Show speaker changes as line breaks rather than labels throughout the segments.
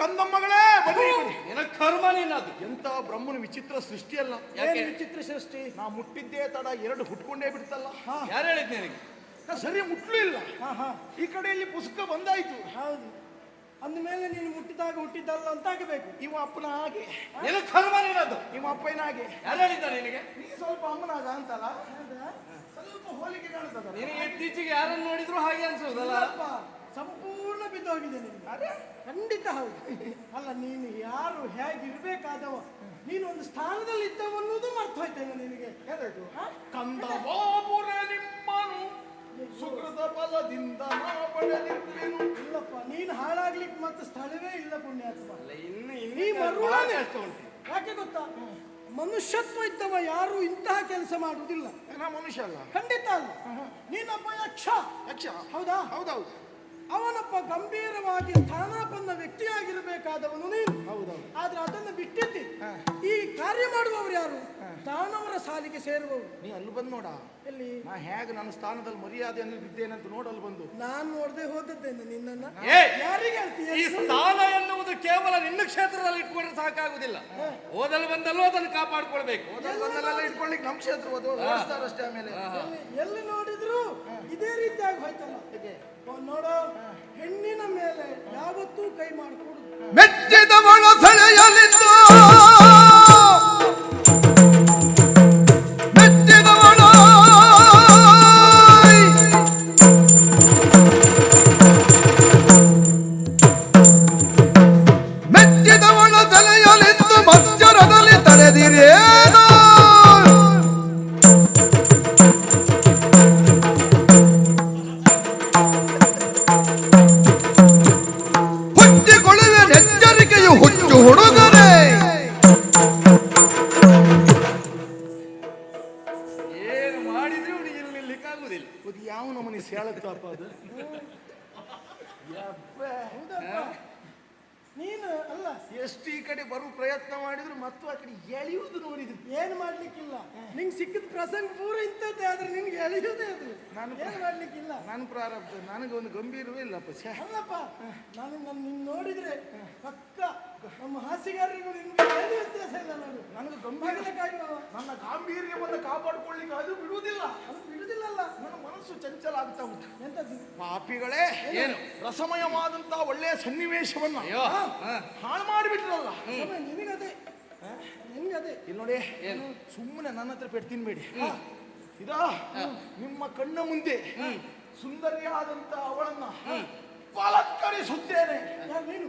ಕಂದಮ್ಮಗಳೇ ಬನ್ನಿ ಬನ್ನಿ.
ನಿನ ಕರ್ಮ ನೀನದು
ಎಂತ ಬ್ರಹ್ಮನ ವಿಚಿತ್ರ ಸೃಷ್ಟಿ
ಅಲ್ಲ.
ಏನ್ ವಿಚಿತ್ರ ಸೃಷ್ಟಿ?
ನಾ ಮುಟ್ಟಿದ್ದೇ ತಡ ಎರಡು ಹುಟ್ಕೊಂಡೇ ಬಿಡ್ತಲ್ಲ.
ಯಾರು ಹೇಳಿದ್ ನಿನಗೆ?
ನಾ ಸರಿ ಮುಟ್ಲೂ ಇಲ್ಲ.
ಹಾ ಹಾ.
ಈ ಕಡೆಯಲ್ಲಿ ಪುಸ್ತಕ ಬಂದಾಯ್ತು.
ಹೌದು. ಅಂದಮೇಲೆ ನೀನು ಮುಟ್ಟಿದಾಗ ಹುಟ್ಟಿದ್ದಲ್ಲ ಅಂತ ಆಗಬೇಕು
ಇವ ಅಪ್ಪನ ಹಾಗೆ.
ಏನ ಕರ್ಮ ನೀನದು
ನಿಮ್ಮ ಅಪ್ಪನ ಹಾಗೆ.
ಯಾರು ಹೇಳಿದ್ದ ನಿನಗೆ?
ನೀ ಸ್ವಲ್ಪ ಅಮ್ಮನಾಗ ಅಂತಲ್ಲ? ಸ್ವಲ್ಪ ಹೋಲಿಕೆ ಕಾಣ್ತದ.
ನಿನಗೆ ಇತ್ತೀಚೆಗೆ ಯಾರನ್ನು ನೋಡಿದ್ರು ಹಾಗೆ ಅನ್ಸೋದಲ್ಲ
ಅಪ್ಪ ಸಂಪೂರ್ಣ ಬಿದ್ದೋಗಿದೆ ಅದೇ ಖಂಡಿತ ಹೌದು. ಅಲ್ಲ ನೀನು ಯಾರು ಹೇಗಿರ್ಬೇಕಾದವ ನೀನು ಒಂದು ಸ್ಥಾನದಲ್ಲಿ ಇದ್ದವನ್ನುವುದು ಮರ್ತು ಹೋಯ್ತೇನೆ ನಿನಗೆ?
ಏನಾಯ್ತು ಕಂದ ಬಾಬುರೆ ನಿಮ್ಮನು ಸುಕೃತ ಪಡೆದಿರುವೆನು
ಇಲ್ಲಪ್ಪ ನೀನು ಹಾಳಾಗ್ಲಿಕ್ಕೆ ಮತ್ತೆ ಸ್ಥಳವೇ ಇಲ್ಲ ಪುಣ್ಯಾತ್ಮ.
ಇನ್ನು
ನೀ ಮರುಳಾನೆ. ಯಾಕೆ ಗೊತ್ತಾ? ಮನುಷ್ಯತ್ವ ಇದ್ದವ ಯಾರು ಇಂತಹ ಕೆಲಸ ಮಾಡುವುದಿಲ್ಲ
ನಾ ಮನುಷ್ಯ ಅಲ್ಲ?
ಖಂಡಿತ ಅಲ್ಲ. ನೀನಪ್ಪ ಯಕ್ಷ.
ಯಕ್ಷ?
ಹೌದಾ?
ಹೌದೌದು.
ಅವನೊಬ್ಬ ಗಂಭೀರವಾಗಿ ಸ್ಥಾನಾಪನ್ನ ವ್ಯಕ್ತಿಯಾಗಿರಬೇಕಾದವನು ನೀನು.
ಹೌದೌದು.
ಆದ್ರೆ ಅದನ್ನು ಬಿಟ್ಟಿದ್ದಿ. ಈ ಕಾರ್ಯ ಮಾಡುವವರು ಯಾರು? ದಾನವರ ಸಾಲಿಗೆ ಸೇರುವವರು
ನೀ ಅಲ್ಲಿ ಬಂದು ನೋಡ.
ಎಲ್ಲಿ?
ನಾ ಹೇಗೆ ನನ್ನ ಸ್ಥಾನದಲ್ಲಿ ಮರ್ಯಾದೆಯಲ್ಲಿ ಬಿದ್ದೇನಂತ ನೋಡಲು ಬಂದು.
ನಾನು ನೋಡದೆ ಹೋದದ್ದೇನೆ ನಿನ್ನನ್ನ! ಯಾರಿಗೆ ಹೇಳ್ತೀಯ
ಈ ಸ್ಥಾನ ಎನ್ನುವುದು ಕೇವಲ ನಿನ್ನ ಕ್ಷೇತ್ರದಲ್ಲಿ ಇಟ್ಕೊಂಡ್ರೆ ಸಾಕಾಗುದಿಲ್ಲ. ಓದಲ್ ಬಂದಲ್ಲೂ ಅದನ್ನು ಕಾಪಾಡ್ಕೊಳ್ಬೇಕು.
ಓದಲ್ ಬಂದಲ್ಲೆಲ್ಲ ಇಟ್ಕೊಳ್ಳಿಕ್ ನಮ್ಮ ಕ್ಷೇತ್ರ ಅದು ಅಷ್ಟೇ ಆಮೇಲೆ.
ಎಲ್ಲಿ- ನೋಡಿದ್ರು? ಇದೇ ರೀತಿಯಾಗಿ ಹೋಯ್ತಲ್ಲ. ನೋಡೋ ನೋಡು. ಹೆಣ್ಣಿನ ಮೇಲೆ ಯಾವತ್ತೂ ಕೈ ಮಾಡಿಕೊಡುದು.
ಮೆಚ್ಚಿದವಳ ಸೆಳೆಯಲಿದ್ದು
ಅಲ್ಲ
ಎಷ್ಟು ಈ ಕಡೆ ಬರುವ ಪ್ರಯತ್ನ ಮಾಡಿದ್ರು ಮತ್ತು ಆ ಕಡೆ ಎಳೆಯುವುದು ನೋಡಿದ್ರು.
ಏನು ಮಾಡ್ಲಿಕ್ಕಿಲ್ಲ? ನಿಂಗೆ ಸಿಕ್ಕಿದ ಪ್ರಸಂಗ ಪೂರ ಇಂಥದ್ದೇ ಆದ್ರೆ ನಿನ್ಗೆ ಎಳೆಯುವುದೇ ಅದು.
ನಾನು
ಏನು ಮಾಡ್ಲಿಕ್ಕಿಲ್ಲ?
ನಾನು ಪ್ರಾರಬ್ಧ ನನಗೆ ಒಂದು ಗಂಭೀರವೇ ಇಲ್ಲಪ್ಪ ಛೇ
ಅಲ್ಲಪ್ಪ ನಾನು ನನ್ನ ನಿನ್ನ ನೋಡಿದ್ರೆ ನಮ್ಮ ಹಾಸ್ಯಗಾರರಿಗೂ ನಿನ್ಗೆ ಏನು ವ್ಯತ್ಯಾಸ ಇಲ್ಲ ನೋಡು
ನನಗೆ ಗಂಭೀರ ನನ್ನ ಗಾಂಭೀರ್ಯವನ್ನು ಕಾಪಾಡಿಕೊಳ್ಳಿಕ್ಕೆ ಅದು ಬಿಡುವುದಿಲ್ಲ.
ಅದು ಬಿಡುವುದಿಲ್ಲಲ್ಲ.
ನನ್ನ ಮನಸ್ಸು ಚಂಚಲ ಆಗ್ತಾ ಉಂಟು.
ಎಂತದ್ದು?
ಪಾಪಿಗಳೇ
ಏನು?
ರಸಮಯವಾದಂತಹ ಒಳ್ಳೆಯ ಸನ್ನಿವೇಶವನ್ನ ಹಾಳು ಮಾಡಿಬಿಟ್ರಲ್ಲ.
ನಿನಗದೇ. ನಿನಗದೇ.
ಇಲ್ಲಿ ನೋಡಿ
ಏನು?
ಸುಮ್ಮನೆ ನನ್ನ ಹತ್ರ ಪೆಟ್ಟು ತಿನ್ಬೇಡಿ. ಇದಾ? ನಿಮ್ಮ ಕಣ್ಣ ಮುಂದೆ ಸುಂದರಿಯಾದಂತ ಅವಳನ್ನ ಬಲತ್ಕರಿಸುತ್ತೇನೆ.
ನೀನು
ನಾನೇ?
ನೀನು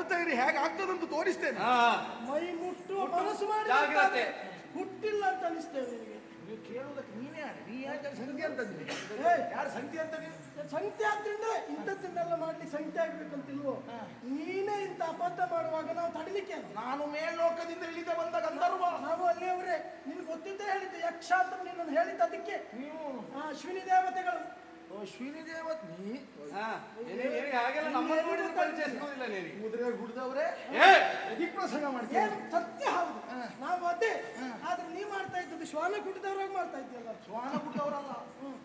ನೋಡ್ತಾ ಇರಿ ಹೇಗೆ ಆಗ್ತದಂತ ತೋರಿಸ್ತೇನೆ.
ಹಾ.
ಮೈ ಮುಟ್ಟು ಮನಸ್ಸು ಮಾಡಿ
ಜಾಗ್ರತೆ.
ಹುಟ್ಟಿಲ್ಲ ಅಂತ ಅನಿಸ್ತೇವೆ ನಿನಗೆ.
ನೀವು ಕೇಳುವುದಕ್ಕೆ ನೀನೇ ಯಾರು? ನೀ ಯಾಕೆ ಸಂಖ್ಯೆ ಅಂತಂದ್ರಿ
ಏ,
ಯಾರು ಸಂಖ್ಯೆ ಅಂತ ನೀವು?
ಸಂಖ್ಯೆ ಆದ್ರಿಂದ ಇಂಥದ್ದನ್ನೆಲ್ಲ ಮಾಡ್ಲಿಕ್ಕೆ ಸಂಖ್ಯೆ ಆಗ್ಬೇಕಂತಿಲ್ವೋ ನೀನೇ ಇಂಥ ಅಬದ್ಧ ಮಾಡುವಾಗ ನಾವು ತಡಿಲಿಕ್ಕೆ ಅಲ್ಲ.
ನಾನು ಮೇಲ್ಲೋಕದಿಂದ ಇಳಿದ ಬಂದ ಗಂಧರ್ವ
ನಾವು ಅಲ್ಲಿಯವರೇ. ನಿನ್ಗೆ ಗೊತ್ತಿದ್ದೇ ಹೇಳಿದ್ದೆ ಯಕ್ಷ ಅಂತ ನೀನು ಹೇಳಿದ್ದ ಅದಕ್ಕೆ.
ನೀವು
ಆ, ಅಶ್ವಿನಿ ದೇವತೆಗಳು.
ಅಶ್ವಿನಿ
ಹಾ ಹಾಗೆಲ್ಲ ನಮ್ಮ ನೋಡಿದ್ರೆ ಪರಿಚಯ ಸಿಗೋದಿಲ್ಲ ನಿನಗೆ
ಕುದುರೆ ಹುಡ್ದವ್ರೆ?
ಏ!
ಎದಿಕ್ ಪ್ರಸಂಗ
ಮಾಡ್ತೀಯ? ಸತ್ಯ ಹೌದು. ನಾವು ಅದೇ. ಆದ್ರೆ ನೀ ಮಾಡ್ತಾ ಇದ್ದದ್ದು ಶ್ವಾನ ಕುಟ್ಟಿದವ್ರಾಗ ಮಾಡ್ತಾ ಇದ್ದೀಯಲ್ಲ?
ಶ್ವಾನ ಬಿಟ್ಟವರಲ್ಲ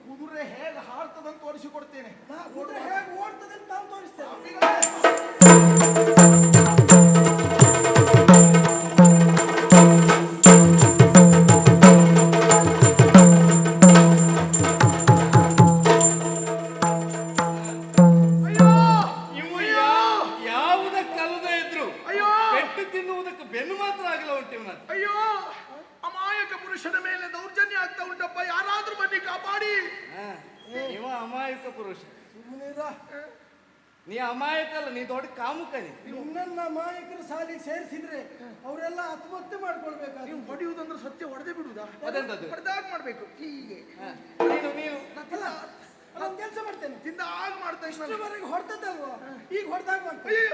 ಕುದುರೆ ಹೇಗೆ ಹಾರ್ತದಂತ ತೋರಿಸಿಕೊಡ್ತೇನೆ.
ಕುದುರೆ ಹೇಗೆ ಓಡ್ತದಂತ ಅಂತ ನಾವು ತೋರಿಸ್ತೇವೆ.
ಇವ
ಅಮಾಯಕ
ಪುರುಷ. ನೀ ಅಮಾಯಕ ಅಲ್ಲ ನೀ ದೊಡ್ಡ ಕಾಮುಕ ನಿನ್ನ
ನಿನ್ನನ್ನ ಅಮಾಯಕರ ಸಾಲಿಗೆ ಸೇರಿಸಿದ್ರೆ ಅವರೆಲ್ಲ ಆತ್ಮಹತ್ಯೆ ಮಾಡ್ಕೊಳ್ಬೇಕು
ನೀವು ಹೊಡೆಯುವುದಂದ್ರೆ ಸತ್ಯ ಹೊಡೆದೇ ಬಿಡುವುದಾ?
ಅದೆಂತದ್ದು?
ಹೊಡೆದಾಗ ಮಾಡ್ಬೇಕು. ಹೀಗೆ.
ನೀನು ನೀನು.
ಕೆಲಸ ಮಾಡ್ತೇನೆ.
ತಿಂದ ಆಗ ಮಾಡ್ತಾ
ಇಷ್ಟವರೆಗೆ ಹೊಡೆದಲ್ವಾ ಈಗ ಹೊಡೆದಾಗ ಮಾಡ್ತೇನೆ.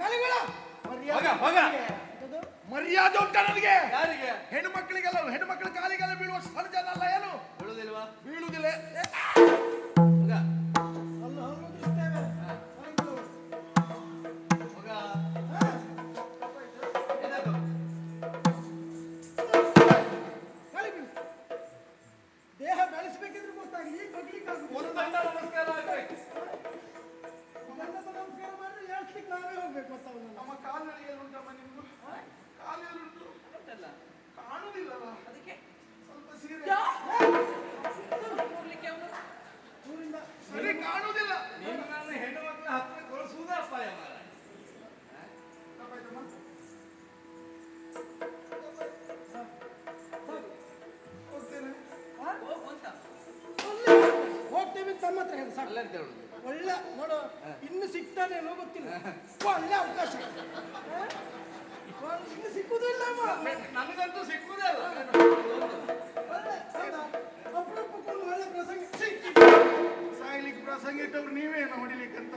ಹೋಗ
ಹೋಗ. ಎಂತದು?
ಮರ್ಯಾದೆ ಉಂಟ ನನಗೆ?
ಯಾರಿಗೆ?
ಹೆಣ್ಣು ಮಕ್ಕಳಿಗೆಲ್ಲ ಹೆಣ್ಣು ಮಕ್ಕಳ ಕಾಲಿಗೆಲ್ಲ ಬೀಳುವ ಸಹಜನಲ್ಲ ಏನು? ಬೀಳುವುದಿಲ್ಲ.
ಬೀಳುವುದಿಲ್ಲ ಅಂತ
ತಮ್ಮ ಹತ್ರ ಹೇಳಿ ಸಾಕು
ಅಲ್ಲಂತ ಹೇಳುದು
ಒಳ್ಳೆ ನೋಡು ಇನ್ನು ಸಿಗ್ತಾನೆ ಏನೋ ಗೊತ್ತಿಲ್ಲ ಒಳ್ಳೆ ಅವಕಾಶ ಹಾ? ಒಳ್ಳೆ- ಇನ್ನು ಸಿಕ್ಕುದಿಲ್ಲ ಅವ.
ನನಗಂತೂ ಸಿಕ್ಕುದೇ ಅಲ್ಲ
ಒಳ್ಳೆ, ಹೌದಾ? ಅಪರೂಪಕ್ಕೊಂದು ಒಳ್ಳೆ ಪ್ರಸಂಗ ಸಿಕ್ಕಿ
ಸಾಯ್ಲಿಕ್ಕೆ ಪ್ರಸಂಗ ಇಟ್ಟವ್ರು ನೀವೇನು ಹೊಡಿಲಿಕ್ಕಂತ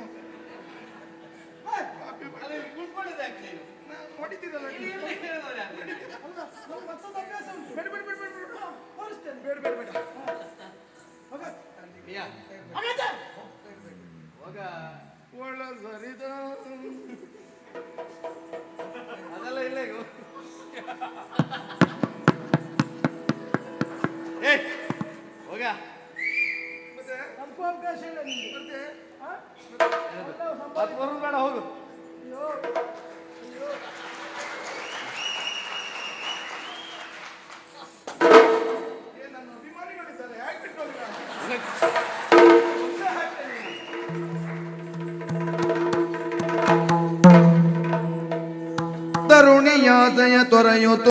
ಹಾ?
ಪಾಪಿ ಬ-
ಅಲ್ಲಿ ಕುತ್ಕೊಂಡಿದ್ದೆ ಯಾಕೆ ನೀನು?
ನಾನು ಹೊಡಿತಿರಲ್ಲ
ಇಲ್ಲಿ
ನೀವು.
ಇಲ್ಲಿ ಹೇಳಿದವರು ಯಾರು?
ಅಲ್ಲ ನಮ್ಗೆ ಮತ್ತೊಂದು ಅಭ್ಯಾಸ ಉಂಟು
ಬೇಡ ಬೇಡ ಬೇಡ ಬೇಡ ಬೇಡ
ಹಾ, ತೋರಿಸ್ತೇನೆ
ಬೇಡ ಬೇಡ ಬೇಡ
ಹೋಗ
ಒಳ್ಳ ಸರಿದ
ಅದೆಲ್ಲ ಇಲ್ಲ ಏ ಹೋಗ.
ಮತ್ತೆ?
ಅದಕ್ಕೂ ಅವಕಾಶ ಇಲ್ಲ ನಿಮ್ಗೆ
ಮತ್ತೆ?
ಸಂಪಾದನೆ.
ಬೇಡ ಹೋಗು.
ಅಯ್ಯೋ ಅಯ್ಯೋ.
তোরাই